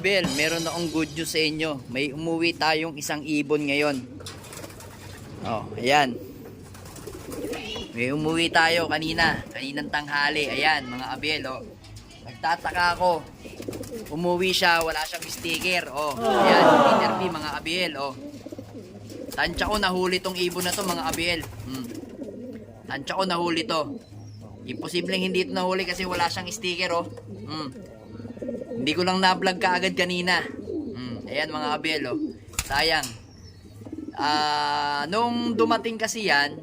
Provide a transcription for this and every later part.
Abel, meron akong good news sa inyo. May umuwi tayong isang ibon ngayon. Oh, ayan. May umuwi tayo kanina. Kaninang tanghali. Ayan, mga Abel, oh. Nagtataka ako. Umuwi siya, wala siyang sticker. Oh, ayan, Peter mga Abel, oh. Tansya ko nahuli tong ibon na to, mga Abel. Hmm. Tansya ko nahuli to. Imposibleng hindi ito nahuli kasi wala siyang sticker, oh. Hmm. Hindi ko lang na-vlog ka agad kanina. Hmm. Ayan, mga Abel, oh. Sayang. Ah, nung dumating kasi yan,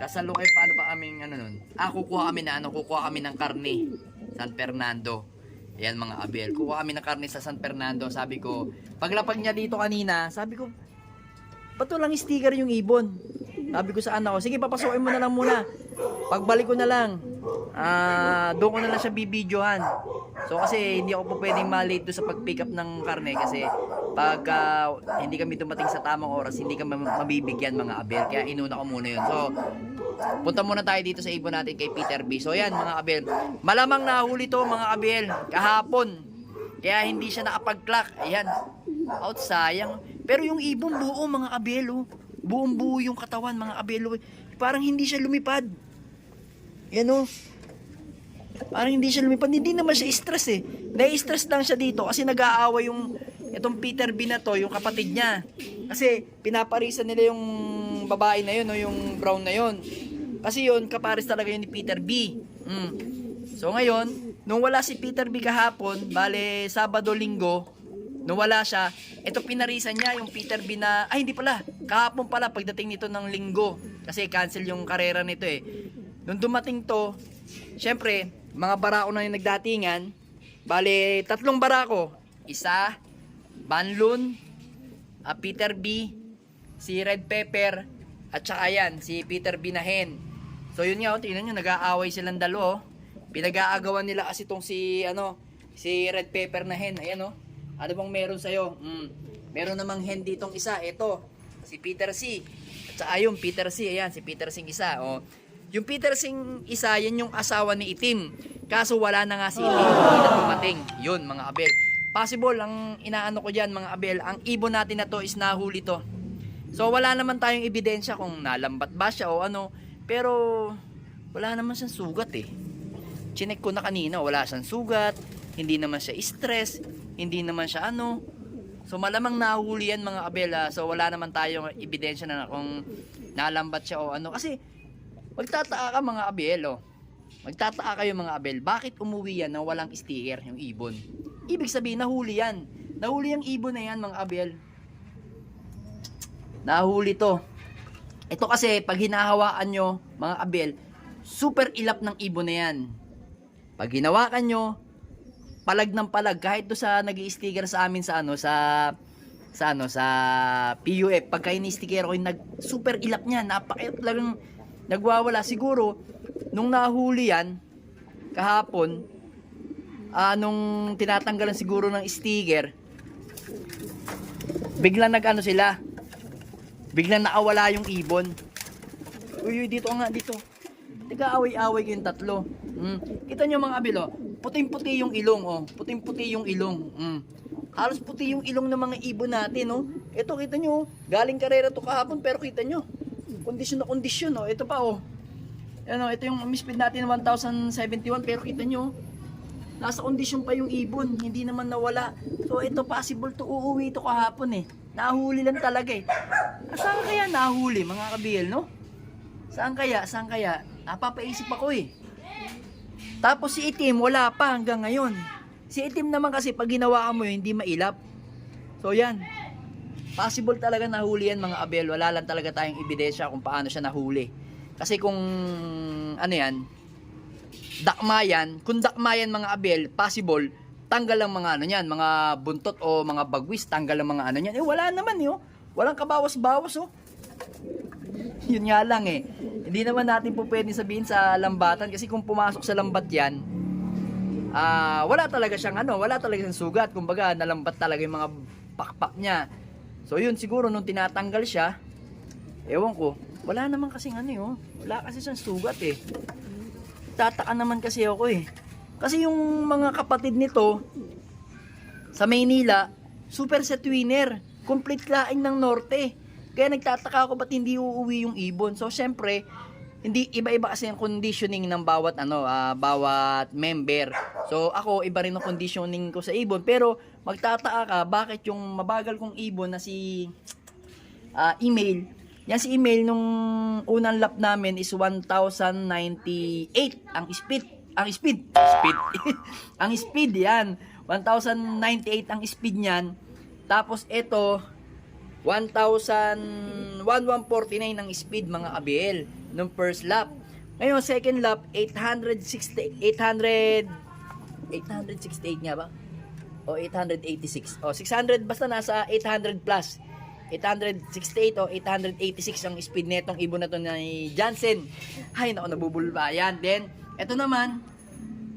kasalukay paano pa kaming ano nun? Ah, kukuha kami na ano, kukuha kami ng karne. San Fernando. Ayan mga Abel. Kukuha kami ng karne sa San Fernando. Sabi ko, paglapag niya dito kanina, sabi ko, ba't walang sticker yung ibon? Sabi ko sa anak ko, sige papasukin mo na lang muna. Pagbalik ko na lang, ah, doon ko na lang siya bibidyohan. So kasi hindi ako po pwedeng malate doon sa pag-pick up ng karne kasi pag ah, hindi kami dumating sa tamang oras, hindi kami mabibigyan mga abel. Kaya inuna ko muna yun. So, punta muna tayo dito sa ibon natin kay Peter B. So yan mga abel. Malamang nahuli to mga abel kahapon. Kaya hindi siya nakapag-clock. Ayan. Out sayang. Pero yung ibon buo mga abel oh. Buong buo yung katawan mga abel oh. Parang hindi siya lumipad. Yan oh. Parang hindi siya lumipad. Hindi naman siya stress eh. Na-stress lang siya dito kasi nag-aaway yung itong Peter B na to, yung kapatid niya. Kasi pinaparisan nila yung babae na yun, no, yung brown na yun. Kasi yun, kaparis talaga yun ni Peter B. Mm. So ngayon, nung wala si Peter B kahapon, bale Sabado, Linggo, nung wala siya, ito pinarisan niya yung Peter B na, ay hindi pala, kahapon pala pagdating nito ng Linggo. Kasi cancel yung karera nito eh. Nung dumating to, syempre, mga barako na yung nagdatingan, bale tatlong barako, isa, Banlun, ah, Peter B, si Red Pepper, at saka yan, si Peter B na hen. So yun nga, oh, tingnan nyo, nag-aaway silang dalo, oh. Pinag-aagawan nila kasi tong si, ano, si Red Pepper na hen. Ayan, oh. Ano bang meron sa'yo? Mm. Meron namang hen ditong isa. Ito, si Peter C. At saka yung Peter C, ayan, si Peter C isa. Oh. Yung Peter Singh isa, yan yung asawa ni Itim. Kaso wala na nga si Itim, hindi na dumating. Yun, mga Abel. Possible, ang inaano ko dyan, mga Abel, ang ibon natin na to is nahuli to. So, wala naman tayong ebidensya kung nalambat ba siya o ano. Pero, wala naman siyang sugat eh. Chinek ko na kanina, wala siyang sugat. Hindi naman siya stress. Hindi naman siya ano. So, malamang nahuli yan mga Abel. ah. So, wala naman tayong ebidensya na kung nalambat siya o ano. Kasi, Magtataka ka mga abel, oh. Magtataka kayo mga abel, bakit umuwi yan na walang sticker yung ibon? Ibig sabihin, nahuli yan. Nahuli yung ibon na yan mga abel. Nahuli to. Ito kasi, pag hinahawaan nyo, mga abel, super ilap ng ibon na yan. Pag hinawakan nyo, palag ng palag, kahit do sa nag sticker sa amin sa ano, sa sa ano, sa PUF, pagka ini-sticker ko yung nag, super ilap niya, napakilap talagang nagwawala siguro nung nahuli yan kahapon ah nung tinatanggalan siguro ng sticker biglang nag ano sila biglang nakawala yung ibon uy, uy dito nga dito Tiga away-away kayong tatlo. Mm. Kita nyo mga abilo, puting-puti yung ilong, oh. Puting-puti yung ilong. Mm. Halos puti yung ilong ng mga ibon natin, oh. Ito, kita nyo, oh. galing karera to kahapon, pero kita nyo, kondisyon na kondisyon, oh. Ito pa, oh. Ano, ito yung speed natin 1071, pero kita nyo, nasa kondisyon pa yung ibon, hindi naman nawala. So, ito possible to uuwi ito kahapon, eh. Nahuli lang talaga, eh. Ah, Saan kaya nahuli, mga kabil, no? Saan kaya? Saan kaya? Napapaisip ako eh. Tapos si Itim, wala pa hanggang ngayon. Si Itim naman kasi pag ginawa mo yun, hindi mailap. So yan. Possible talaga nahuli yan mga abel. Wala lang talaga tayong ebidensya kung paano siya nahuli. Kasi kung ano yan, dakma yan, kung dakma yan mga abel, possible, tanggal ang mga ano yan, mga buntot o mga bagwis, tanggal ang mga ano yan. Eh wala naman yun. Walang kabawas-bawas oh. Yun nga lang eh. Hindi naman natin po pwedeng sabihin sa lambatan kasi kung pumasok sa lambat yan, ah wala talaga siyang ano, wala talaga siyang sugat. Kumbaga, nalambat talaga yung mga pakpak niya. So yun, siguro nung tinatanggal siya, ewan ko, wala naman kasing ano yun, wala kasi siyang sugat eh. Tataka naman kasi ako eh. Kasi yung mga kapatid nito, sa Maynila, super set winner. Complete laing ng norte. Kaya nagtataka ako ba't hindi uuwi yung ibon. So, syempre, hindi iba-iba kasi ang conditioning ng bawat ano, ah, bawat member. So, ako iba rin ang conditioning ko sa ibon, pero magtataka ka bakit yung mabagal kong ibon na si ah, email. Yan si email nung unang lap namin is 1098 ang speed. Ang speed. Speed. ang speed yan. 1098 ang speed niyan. Tapos ito 1,000 1149 ang speed mga ABL nung first lap. Ngayon second lap 860 800 868 nga ba? O 886. O 600 basta nasa 800 plus. 868 o 886 ang speed netong ibon na to ni Jansen. Hay nako nabubulba yan. Then ito naman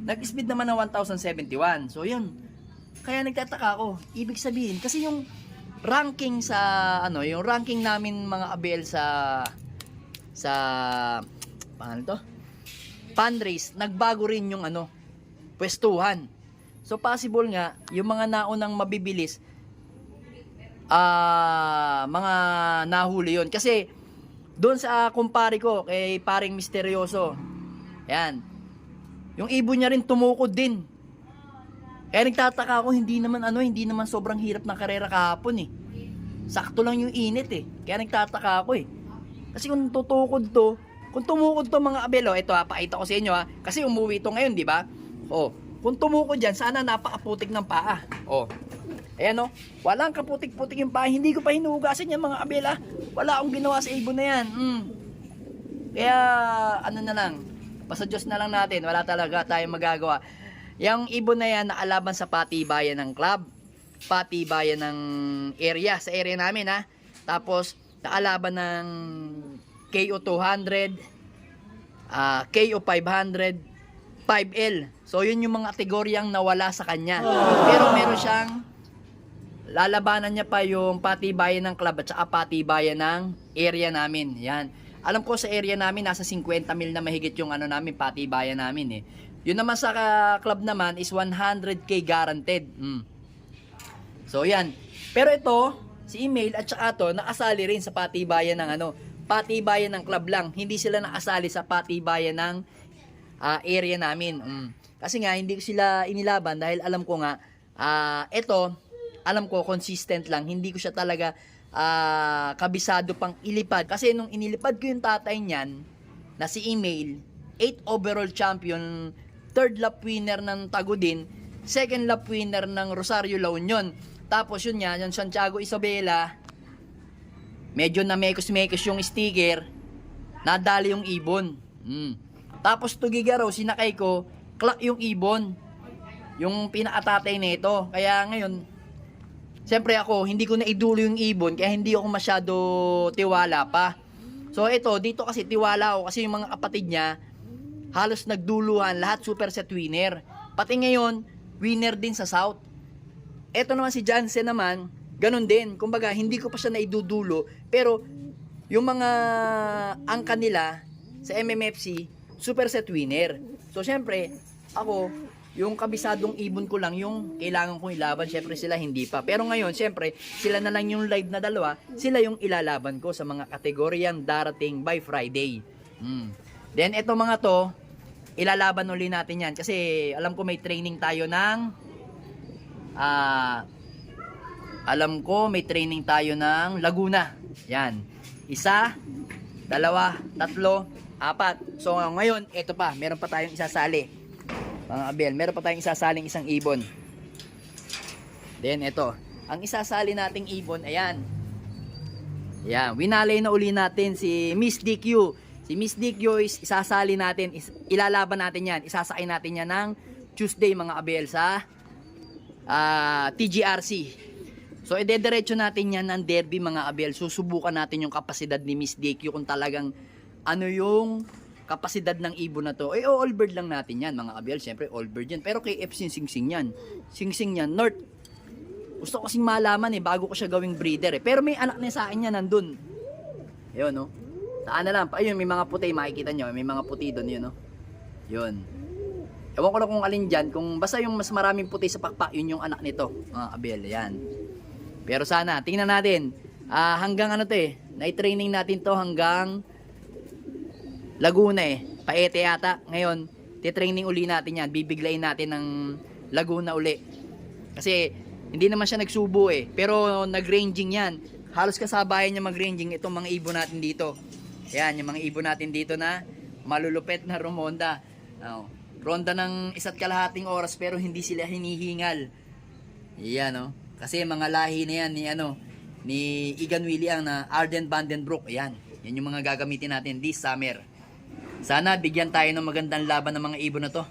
nag-speed naman ng 1071. So yun. Kaya nagtataka ako. Ibig sabihin kasi yung ranking sa ano, yung ranking namin mga ABL sa sa paano to? Fundraise, nagbago rin yung ano, pwestuhan. So possible nga yung mga naunang mabibilis ah mga nahuli yon kasi doon sa kumpare ko kay paring misteryoso. Yan. Yung ibon niya rin tumukod din. Kaya nagtataka ako, hindi naman ano, hindi naman sobrang hirap ng karera kahapon eh. Sakto lang yung init eh. Kaya nagtataka ako eh. Kasi kung tutukod to, kung tumukod to mga abelo, ito ha, pakita ko sa inyo ha. Kasi umuwi to ngayon, di ba? Oh, kung tumukod dyan, sana napakaputik ng paa. Oh. Ayan oh, walang kaputik-putik yung paa. Hindi ko pa hinugasan yan mga abela. Wala akong ginawa sa ibon na yan. Mm. Kaya, ano na lang, basta na lang natin. Wala talaga tayong magagawa. Yung ibon na yan naalaban sa patibayan ng club, patibayan ng area, sa area namin ha. Tapos naalaban ng KO 200, ah, KO 500, 5L. So yun yung mga kategoryang nawala sa kanya. Pero meron siyang lalabanan niya pa yung patibayan ng club at saka patibayan ng area namin. Yan. Alam ko sa area namin nasa 50 mil na mahigit yung ano namin patibayan namin eh. Yun naman sa club naman is 100k guaranteed. Mm. So yan. Pero ito, si email at saka to nakasali rin sa patibayan ng ano, patibayan ng club lang. Hindi sila nakasali sa patibayan ng ah, area namin. Mm. Kasi nga hindi ko sila inilaban dahil alam ko nga ah ito alam ko consistent lang. Hindi ko siya talaga ah, kabisado pang ilipad kasi nung inilipad ko yung tatay niyan na si email 8 overall champion third lap winner ng Tagudin second lap winner ng Rosario La Union tapos yun nga yung Santiago Isabela medyo na mekos-mekos yung sticker nadali yung ibon mm. tapos Tugigaraw sinakay ko clock yung ibon yung pinakatatay nito kaya ngayon Siyempre ako, hindi ko na idulo yung ibon kaya hindi ako masyado tiwala pa. So ito, dito kasi tiwala ako kasi yung mga kapatid niya halos nagduluhan, lahat super set winner. Pati ngayon, winner din sa South. Ito naman si Jansen naman, ganun din. Kumbaga, hindi ko pa siya naidudulo, pero yung mga angka nila sa MMFC, super set winner. So syempre, ako, yung kabisadong ibon ko lang yung kailangan kong ilaban. Syempre sila hindi pa. Pero ngayon, syempre, sila na lang yung live na dalawa. Sila yung ilalaban ko sa mga kategoryang darating by Friday. Hmm. Then, eto mga to, ilalaban uli natin yan. Kasi alam ko may training tayo ng ah alam ko may training tayo ng Laguna. Yan. Isa, dalawa, tatlo, apat. So ngayon, ito pa, meron pa tayong isasali. Mga abel, meron pa tayong isasaling isang ibon. Then ito, ang isasali nating ibon, ayan. Yan, winalay na uli natin si Miss DQ. Si Miss DQ is isasali natin, is, ilalaban natin yan. Isasakay natin yan ng Tuesday mga abel sa ah, TGRC. So, idediretso natin yan ng derby mga abel. Susubukan natin yung kapasidad ni Miss DQ kung talagang ano yung kapasidad ng ibon na to. Eh, all bird lang natin yan mga abel. Siyempre, all bird yan. Pero kay F sing-sing yan. Sing-sing yan. North. Gusto ko kasing malaman eh, bago ko siya gawing breeder eh. Pero may anak niya sa akin yan nandun. Yun, no? Saan na lang? Ayun, may mga puti, makikita nyo. May mga puti doon, yun, no? Yun. Ewan ko lang kung alin dyan. Kung basta yung mas maraming puti sa pakpak, yun yung anak nito. Mga kabel, yan. Pero sana, tingnan natin. Ah, hanggang ano to eh. Na-training natin to hanggang Laguna eh. Paete yata. Ngayon, titraining uli natin yan. Bibiglayin natin ng Laguna uli. Kasi, hindi naman siya nagsubo eh. Pero nag-ranging yan. Halos kasabayan niya mag-ranging itong mga ibon natin dito. Yan, yung mga ibon natin dito na malulupet na rumonda. Oh, ronda ng isa't kalahating oras pero hindi sila hinihingal. Yan oh. Kasi mga lahi na yan ni ano ni Igan William na Arden Vandenbroek. Ayan. Yan yung mga gagamitin natin this summer. Sana bigyan tayo ng magandang laban ng mga ibon na to.